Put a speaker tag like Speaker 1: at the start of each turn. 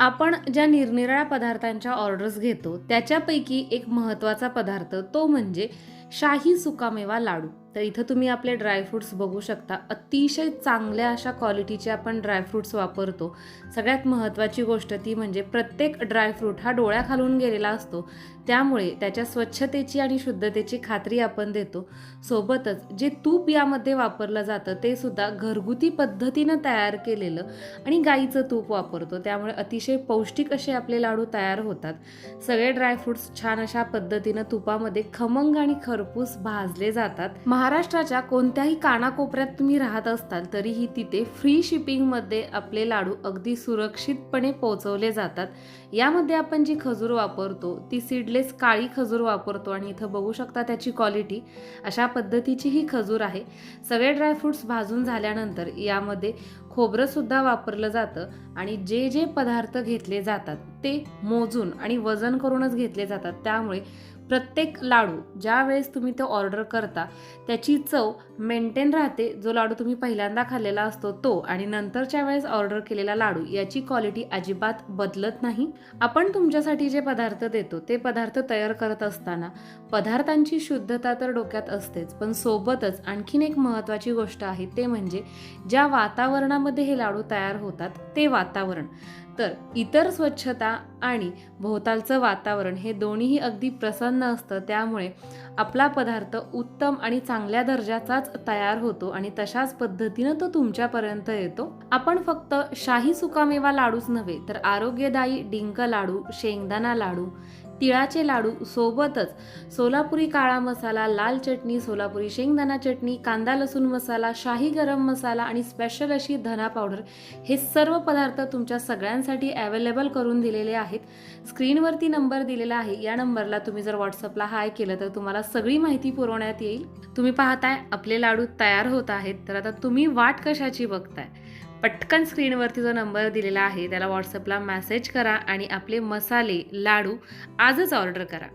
Speaker 1: आपण ज्या निरनिराळ्या पदार्थांच्या ऑर्डर्स घेतो त्याच्यापैकी एक महत्त्वाचा पदार्थ तो म्हणजे शाही सुकामेवा लाडू. तर इथं तुम्ही आपले ड्रायफ्रूट्स बघू शकता. अतिशय चांगल्या अशा क्वालिटीचे आपण ड्रायफ्रुट्स वापरतो. सगळ्यात महत्त्वाची गोष्ट ती म्हणजे प्रत्येक ड्रायफ्रूट हा डोळ्याखालून गेलेला असतो. त्यामुळे त्याच्या स्वच्छतेची आणि शुद्धतेची खात्री आपण देतो. सोबतच जे तूप यामध्ये वापरलं जातं ते सुद्धा घरगुती पद्धतीनं तयार केलेलं आणि गाईचं तूप वापरतो. त्यामुळे अतिशय पौष्टिक असे आपले लाडू तयार होतात. सगळे ड्रायफ्रुट्स छान अशा पद्धतीनं तुपामध्ये खमंग आणि खर खरपूस भाजले जातात. महाराष्ट्राच्या कोणत्याही कानाकोपऱ्यात तुम्ही राहत असताल तरीही तिथे फ्री शिपिंगमध्ये आपले लाडू अगदी सुरक्षितपणे पोहोचवले जातात. यामध्ये आपण जी खजूर वापरतो ती सीडलेस काळी खजूर वापरतो आणि इथं बघू शकता त्याची क्वालिटी अशा पद्धतीची ही खजूर आहे. सगळे ड्रायफ्रुट्स भाजून झाल्यानंतर यामध्ये खोबरंसुद्धा वापरलं जातं आणि जे जे पदार्थ घेतले जातात ते मोजून आणि वजन करूनच घेतले जातात. त्यामुळे प्रत्येक लाडू ज्या वेळेस तुम्ही तो ऑर्डर करता त्याची चव मेंटेन राहते. जो लाडू तुम्ही पहिल्यांदा खाल्लेला असतो तो आणि नंतरच्या वेळेस ऑर्डर केलेला लाडू याची क्वालिटी अजिबात बदलत नाही. आपण तुमच्यासाठी जे पदार्थ देतो ते पदार्थ तयार करत असताना पदार्थांची शुद्धता तर डोक्यात असतेच पण सोबतच आणखीन एक महत्त्वाची गोष्ट आहे ते म्हणजे ज्या वातावरणामध्ये हे लाडू तयार होतात ते वातावरण. तर इतर स्वच्छता आणि भोवतालचं वातावरण हे दोन्हीही अगदी प्रसन्न असतं त्यामुळे आपला पदार्थ उत्तम आणि चांगल्या दर्जाचाच तयार होतो आणि तशाच पद्धतीनं तो तुमच्यापर्यंत येतो. आपण फक्त शाही सुकामेवा लाडूच नव्हे तर आरोग्यदायी डिंक लाडू शेंगदाणा लाडू तिळाचे लाडू सोबतच सोलापुरी काळा मसाला लाल चटणी सोलापुरी शेंगदाणा चटणी कांदा लसूण मसाला शाही गरम मसाला आणि स्पेशल अशी धना पावडर हे सर्व पदार्थ तुमच्या सगळ्यांसाठी अवेलेबल करून दिलेले आहेत. स्क्रीनवरती नंबर दिलेला आहे. या नंबरला तुम्ही जर व्हॉट्सअपला हाय केलं तर तुम्हाला सगळी माहिती पुरवण्यात येईल. तुम्ही पाहताय आपले लाडू तयार होत आहेत. तर आता तुम्ही वाट कशाची बघताय? पटकन स्क्रीनवरती जो नंबर दिलेला आहे त्याला व्हॉट्सअपला मॅसेज करा आणि आपले मसाले लाडू आजच ऑर्डर करा.